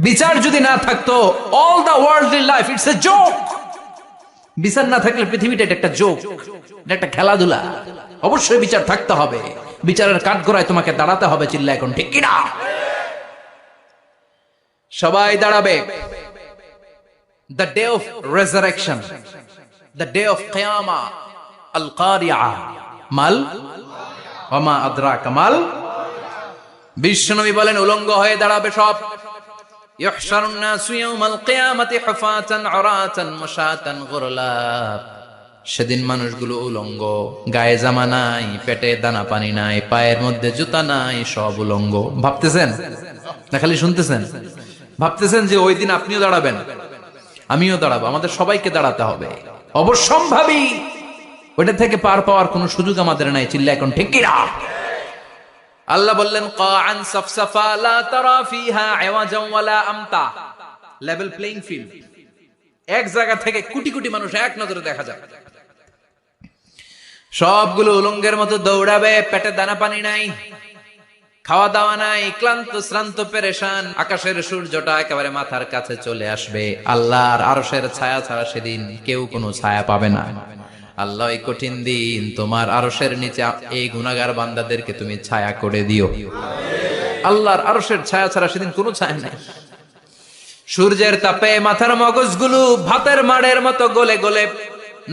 বিচার যদি না থাকতো all the world life it's a joke বিচার না থাকলে পৃথিবীটা এটা একটা জোক এটা একটা খেলাধুলা। অবশ্যই বিচার থাকতে হবে। বিচারের কাঠগড়ায় তোমাকে দাঁড়াতে হবে চিল্লা এখন, ঠিক কিনা? সবাই দাঁড়াবে। The day of resurrection the day of কেয়ামা আল কারিয়া মাল ওমা আদ্রা কামাল বিশ্বনবী বলেন, উলঙ্গ হয়ে দাঁড়াবে সব। يحشر الناس يوم القيامة حفاة عراة مشاة غرلا সেদিন মানুষগুলো উলঙ্গ গায়ে জামা নাই পেটে দানা পানি নাই পায়ের মধ্যে জুতা নাই সব উলঙ্গ ভাবতেছেন না খালি শুনতেছেন ভাবতেছেন যে ওই দিন আপনিও দাঁড়াবেন আমিও দাঁড়াবো আমাদের সবাইকে দাঁড়াতে হবে অবশ্যম্ভাবী ওইটা থেকে পার পাওয়ার কোনো সুযোগ আমাদের নাই চিল্লা এখন ঠিক কিনা আল্লাহ বললেন সাফসাফা, লা তারা ফিহা ওয়ালা আমতা। লেভেল প্লেইং ফিল্ড এক জায়গা থেকে কোটি কোটি মানুষ এক নজরে দেখা যাবে সবগুলো উলঙ্গের মতো দৌড়াবে, পেটে দানা পানি নাই, খাওয়া দাওয়া নাই, ক্লান্ত, শ্রান্ত, পেরেশান। আকাশের সূর্যটা একেবারে মাথার কাছে চলে আসবে। আল্লাহর আরশের ছায়া ছাড়া সেদিন কেউ কোনো ছায়া পাবে না। আল্লাহ, এই কঠিন দিন তোমার আরশের নিচে এই গুনাগার বান্দাদেরকে তুমি ছায়া করে দিও। আল্লাহর আরশের ছায়া ছাড়া সেদিন কোনো ছায়া নাই। সূর্যের তাপে মাথার মগজগুলো ভাতের মাড়ের মতো গলে গলে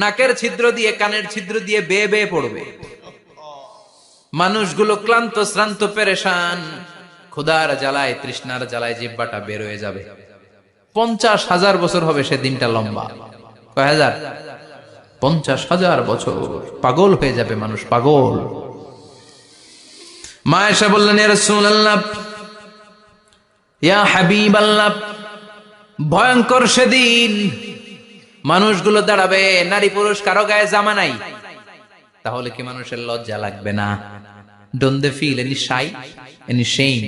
নাকের ছিদ্র দিয়ে, কানের ছিদ্র দিয়ে বেয়ে বেয়ে পড়বে। মানুষগুলো ক্লান্ত, শ্রান্ত, পেরেশান, ক্ষুধার জ্বালায়, তৃষ্ণার জ্বালায় জিব্বাটা বের হয়ে যাবে। পঞ্চাশ হাজার বছর হবে সে দিনটা লম্বা। কয় হাজার? পঞ্চাশ হাজার বছর। পাগল হয়ে যাবে মানুষ, পাগল। মা এসে বললেন, ইয়া হাবিব আল্লাহ ভয়ঙ্কর সেদিন মানুষগুলো দাঁড়াবে, নারী পুরুষ কারও গায়ে জামা নাই। তাহলে কি মানুষের লজ্জা লাগবে না? Don't they feel any shy any shame